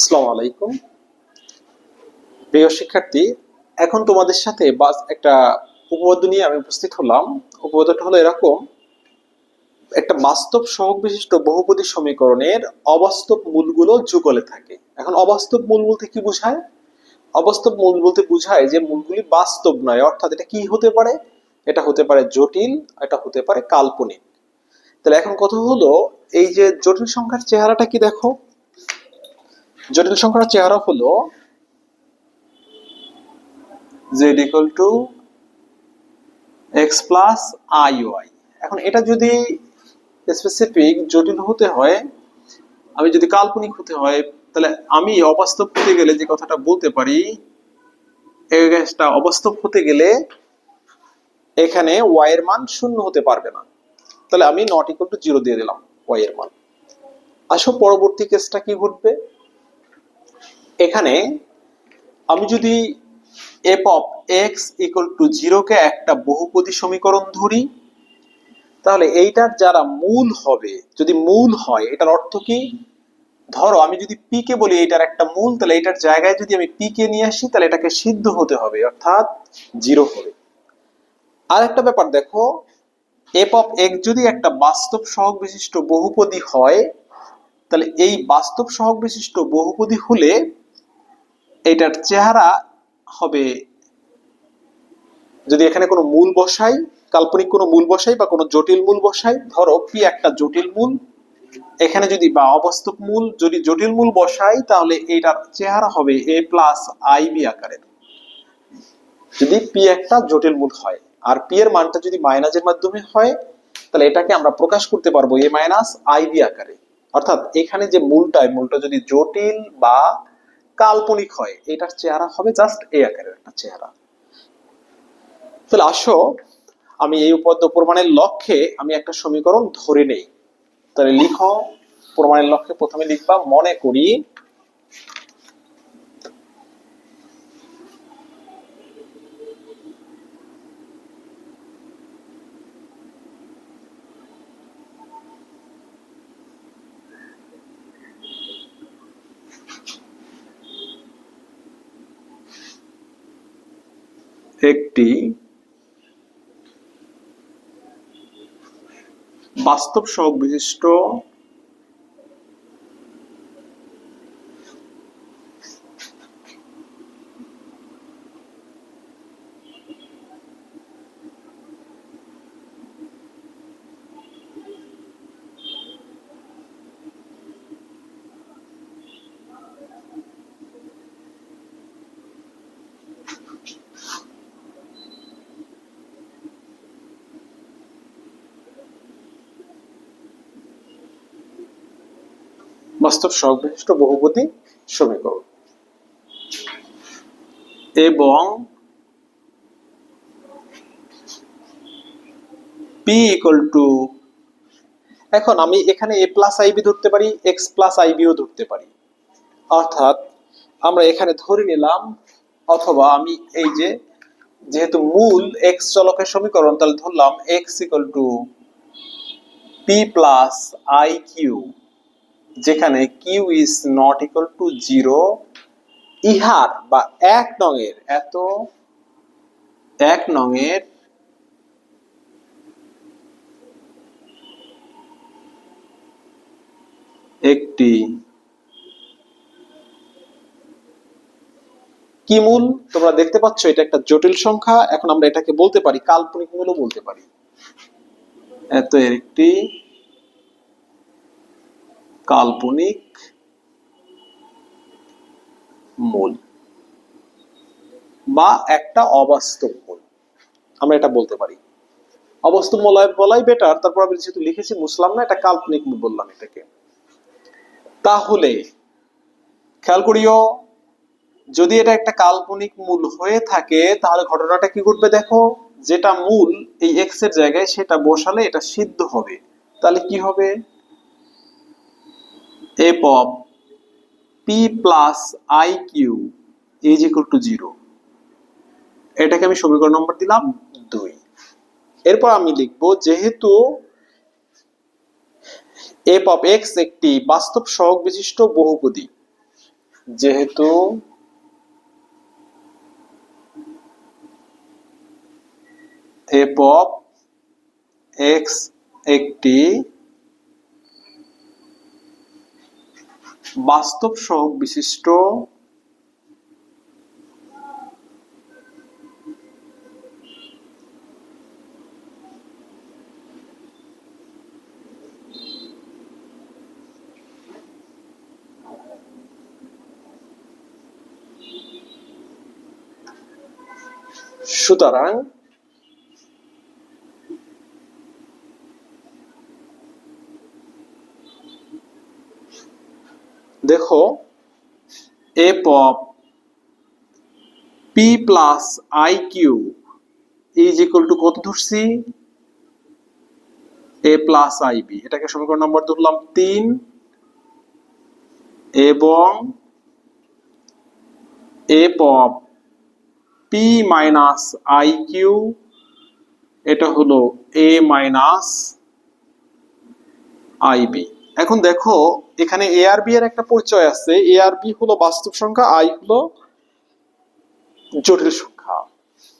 আসসালামু আলাইকুম। প্রিয় শিক্ষার্থী, এখন তোমাদের সাথে বাস একটা উপপাদ্য নিয়ে আমি উপস্থিত হলাম। উপপাদ্যটা হলো এরকম, একটা বাস্তব সহগ বিশিষ্ট বহুপদী সমীকরণের অবাস্তব মূলগুলো যুগলে থাকে। এখন অবাস্তব মূল বলতে কি বোঝায়? অবাস্তব মূল বলতে বোঝায় যে মূলগুলি বাস্তব নয়, অর্থাৎ এটা কি হতে পারে? এটা হতে পারে জটিল, এটা হতে পারে কাল্পনিক। তাহলে এখন কথা হলো, এই যে জটিল সংখ্যার চেহারাটা কি দেখো? জটিল সংখ্যার চেহারা হলো z equal to X plus I Y এখন এটা যদি স্পেসিফিক জটিল হতে হয়, আমি যদি কাল্পনিক হতে হয়, তাহলে আমি অবাস্তব হতে গেলে যে কথাটা বলতে পারি অবাস্তব হতে গেলে এখানে ওয়াই এর মান শূন্য হতে পারবে না। তাহলে আমি নট ইকুয়াল টু জিরো দিয়ে দিলাম ওয়াই এর মান। আসো পরবর্তী কেসটা কি ঘটবে? এখানে আমি যদি F of X equal to জিরোকে একটা বহুপদী সমীকরণ ধরি, তাহলে এইটার যারা মূল হবে, যদি মূল হয়, এটার অর্থ কি? ধরো আমি যদি পি কে বলি এটার একটা মূল, তাহলে এটার জায়গায় যদি আমি পি কে নিয়ে আসি, তাহলে এটাকে সিদ্ধ হতে হবে, অর্থাৎ জিরো হবে। আর একটা ব্যাপার দেখো এফ অফ এক্স যদি একটা বাস্তব সহগ বিশিষ্ট বহুপদী হয়, তাহলে এই বাস্তব সহগ বিশিষ্ট বহুপদী হলে এটার চেহারা হবে যদি এখানে কোনো মূল বসাই, কাল্পনিক কোনো মূল বসাই বা কোনো জটিল মূল বসাই, ধরো পি একটা জটিল মূল, এখানে যদি বা অবাস্তব মূল যদি জটিল মূল বসাই, তাহলে এটার চেহারা হবে এ প্লাস আই বি আকারের যদি পি একটা জটিল মূল হয়, আর পি এর মানটা যদি মাইনাসের মাধ্যমে হয়, তাহলে এটাকে আমরা প্রকাশ করতে পারব এ মাইনাস আই বি আকারে। অর্থাৎ এখানে যে মূলটা মূলটা যদি জটিল বা কাল্পনিক হয়। এটার চেহারা হবে জাস্ট এ আকারের একটা চেহারা। তাহলে আসো, আমি এই উপপাদ্য প্রমাণের লক্ষ্যে আমি একটা সমীকরণ ধরে নেই। তাহলে লিখো, প্রমাণের লক্ষ্যে প্রথমে লিখবা, মনে করি একটি বাস্তব সহ বিশিষ্ট বাস্তব সহগ বিশিষ্ট বহুপদী সমীকরণ। এবং পি ইকুয়াল টু এখন আমি এখানে এ প্লাস আইবি ধরতে পারি এক্স প্লাস আইবিও ধরতে পারি। অর্থাৎ আমরা এখানে ধরে নিলাম, অথবা আমি এই যে যেহেতু মূল এক্স চলকের সমীকরণ, তাহলে ধরলাম X equal to P plus I Q যেখানে Q is not equal to zero ইহার বা এক নঙের, এত? এক নঙের একটি কি মূল? তোমরা দেখতে পাচ্ছ এটা একটা জটিল সংখ্যা। এখন আমরা এটাকে বলতে পারি, কাল্পনিক মূলও বলতে পারি। এত এর একটি কাল্পনিক মূল বা একটা অবাস্তব মূল আমরা এটা বলতে পারি। অবাস্তব মূল বলাই বেটার তারপর আমি যেহেতু লিখেছি মুসলাম না, এটা কাল্পনিক মূল বললাম এটাকে। তাহলে খেয়াল করিও, যদি এটা একটা কাল্পনিক মূল হয়ে থাকে, তাহলে ঘটনাটা কি ঘটবে দেখো? যেটা মূল এই এক্সের জায়গায় সেটা বসালে এটা সিদ্ধ হবে। তাহলে কি হবে? F of p plus iq is equal to 0 এটাকে আমি সমীকরণ নম্বর দিলাম দুই। এরপর আমি লিখব যেহেতু f of x একটি বাস্তব সহগ বিশিষ্ট বহুপদী, যেহেতু এফ অফ এক্স একটি বাস্তব সহগ বিশিষ্ট সুতরাং দেখো F of P plus I Q is equal to কত ধরছি? এ প্লাস আই বি এটাকে সমীকরণ নম্বর ধরলাম তিন, এবং F of P minus I Q এটা হলো এ মাইনাস আইবি এখন দেখো, এখানে এ আর বি এর একটা পরিচয় আছে। এ আর বি হলো বাস্তব সংখ্যা আই হলো জটিল সংখ্যা,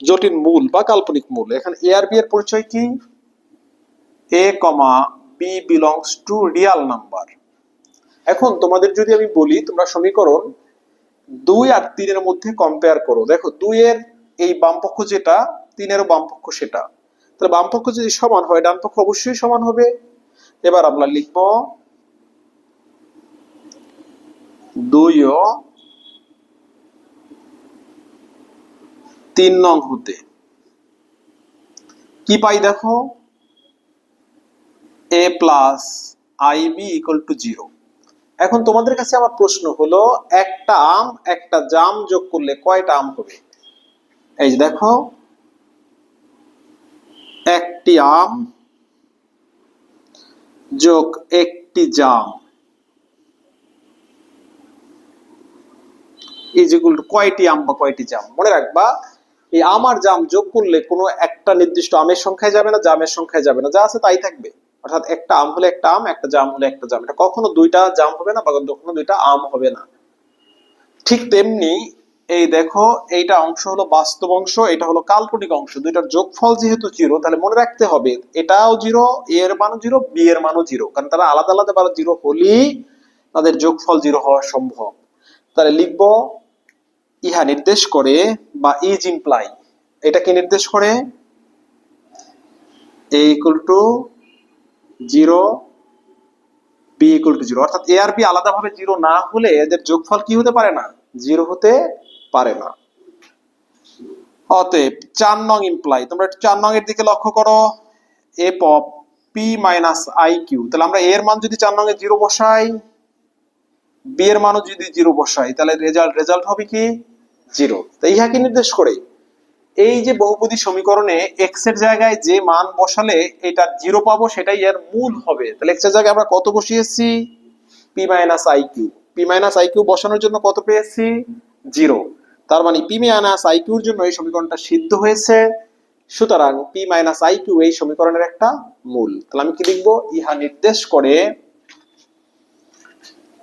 জটিল মূল বা কাল্পনিক মূল। এখানে এ আর বি এর পরিচয় কি? A comma B belongs to real number এখন তোমাদের যদি আমি বলি, তোমরা সমীকরণ দুই আর তিনের মধ্যে কম্পেয়ার করো। দেখো দুই এর এই বামপক্ষ যেটা, তিনেরও বামপক্ষ সেটা। তাহলে বামপক্ষ যদি সমান হয় ডান পক্ষ অবশ্যই সমান হবে। এবার আমরা লিখব দুই ও তিন নং হতে। কি পাই দেখো? A plus I B equal to zero এখন তোমাদের কাছে আমার প্রশ্ন হলো, একটা আম, একটা জাম যোগ করলে কয়টা আম হবে? এই যে দেখো, একটি আম যোগ একটি জাম ইজ ইকুয়াল টু কয়টি আম বা কয়টি জাম মনে রাখবা, এই আম আর জাম যোগ করলে কোনো একটা নির্দিষ্ট আমের সংখ্যায় যাবে না, জামের সংখ্যায় যাবে না, যা আছে তাই থাকবে। অর্থাৎ একটা আম হলে একটা আম, একটা জাম হলে একটা জাম এটা কখনো দুইটা জাম হবে না বা কখনো দুইটা আম হবে না। ঠিক তেমনি এই দেখো, এইটা অংশ হলো বাস্তব অংশ, এটা হলো কাল্পনিক অংশ, দুইটার যোগফল যেহেতু জিরো তাহলে মনে রাখতে হবে, এটাও জিরো এ এর মানও জিরো বি এর মানও জিরো কারণ তারা আলাদা আলাদা বার জিরো হলেই তাদের যোগফল জিরো হওয়া সম্ভব। তাহলে লিখব, ইহা নির্দেশ করে বা ইজ ইমপ্লাই এটা কি নির্দেশ করে? A equal to zero B equal to zero অর্থাৎ এ আর বি আলাদাভাবে জিরো না হলে এদের যোগফল কি হতে পারে না? জিরো হতে পারে না। অতএব চার নং ইমপ্লাই তোমরা চার নং এর দিকে লক্ষ্য করো। F of P minus I Q তাহলে আমরা এর মান যদি চার নং এ জিরো বসাই বি এর মানও যদি জিরো বসাই, তাহলে রেজাল্ট রেজাল্ট হবে কি? জিরো তো ইহা কি নির্দেশ করে, এই যে বহুপদী সমীকরণে এক্সের জায়গায় যে মান বসালে এটা জিরো পাবো, সেটাই এর মূল হবে। তাহলে এক্সের জায়গায় আমরা কত বসিয়েছি? P minus I Q P minus I Q বসানোর জন্য কত পেয়েছি? জিরো তার মানে পি মাইনাস আই কিউর জন্য এই সমীকরণটা সিদ্ধ হয়েছে। সুতরাং পি মাইনাস আই কিউ এই সমীকরণের একটা মূল। তাহলে আমি কি লিখব? ইহা নির্দেশ করে,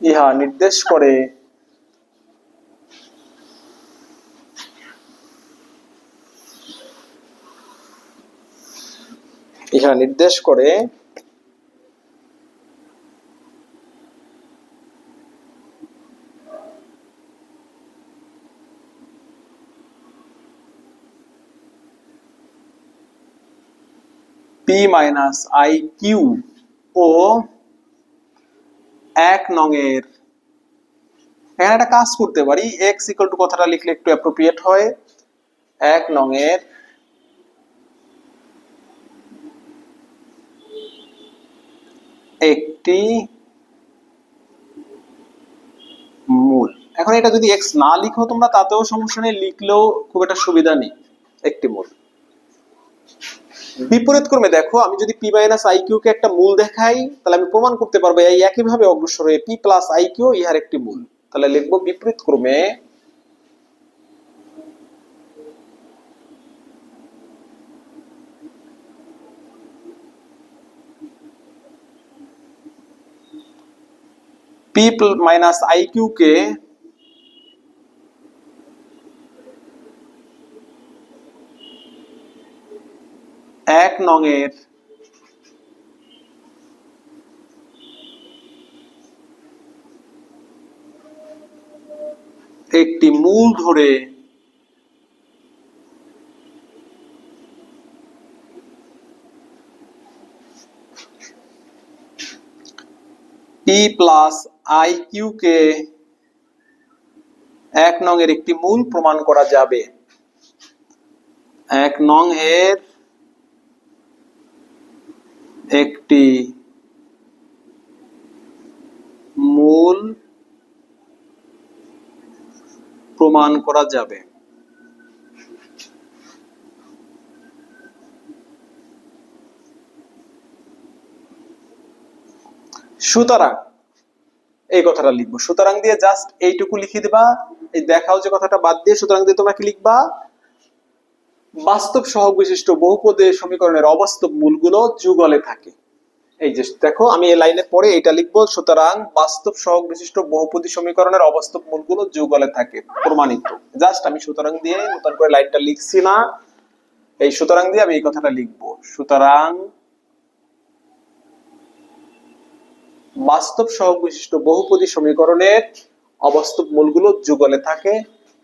ইহা নির্দেশ করে ইহা নির্দেশ করে মাইনাস আই কিউ ও এক নংয়ের এখানে একটা কাজ করতে পারি। এক্স ইকুয়াল টু কথাটা লিখলে একটু অ্যাপ্রোপ্রিয়েট হয়। এক নংয়ের একটি মূল। এখন এটা যদি এক্স না লিখো তোমরা, তাতেও সমস্যা নেই। লিখলেও খুব একটা সুবিধা নেই। একটি মূল। বিপরীত ক্রমে দেখো, আমি যদি পি মাইনাস আই কিউ কে একটা মূল দেখাই, তাহলে আমি প্রমাণ করতে পারব এই একইভাবে অগ্রসর হয়ে পি প্লাস আই কিউ ইহার একটি মূল। তাহলে লিখব বিপরীত ক্রমে পি মাইনাস আই কিউ নংয়ের একটি মূল ধরে পি প্লাস আই কিউ কে এক নং এর একটি মূল প্রমাণ করা যাবে। এক নং এর একটি মূল প্রমাণ করা যাবে। সুতরাং, এই কথাটা লিখব। সুতরাং দিয়ে জাস্ট এইটুকু লিখে দিবা, এই দেখাও যে কথাটা বাদ দিয়ে সুতরাং দিয়ে তোমরা কি লিখবা? বাস্তব সহগ বিশিষ্ট বহুপদে সমীকরণের অবাস্তব মূলগুলো যুগলে থাকে। এই যে দেখো, আমি এই লাইনের পরে এটা লিখব, সুতরাং বাস্তব সহগ বিশিষ্ট বহুপদী সমীকরণের অবাস্তব মূলগুলো যুগলে থাকে, প্রমাণিত। জাস্ট আমি সুতরাং দিয়ে নতুন করে লাইনটা লিখছি না। এই সুতরাং দিয়ে আমি এই কথাটা লিখব। সুতরাং বাস্তব সহগ বিশিষ্ট বহুপদী সমীকরণের অবাস্তব মূলগুলো যুগলে থাকে।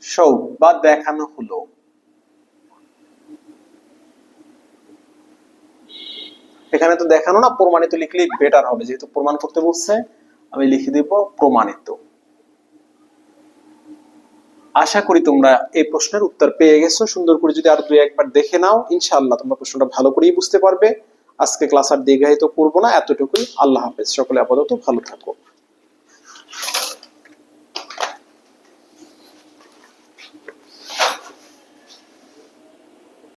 সৌ বা দেখানো হলো। এখানে তো দেখানো না, প্রমাণিত লিখলে বেটার হবে। যেহেতু প্রমাণ করতে বলছে, আমি লিখে দেব প্রমাণিত। আশা করি তোমরা এই প্রশ্নের উত্তর পেয়ে গেছো। সুন্দর করে যদি আর দুই, একবার দেখে নাও, ইনশাআল্লাহ তোমরা প্রশ্নটা ভালো করেই বুঝতে পারবে। আজকে ক্লাস আর দীর্ঘায়িত করব না, এতটুকুই। আল্লাহ হাফেজ। সকলে আপাতত ভালো থাকো।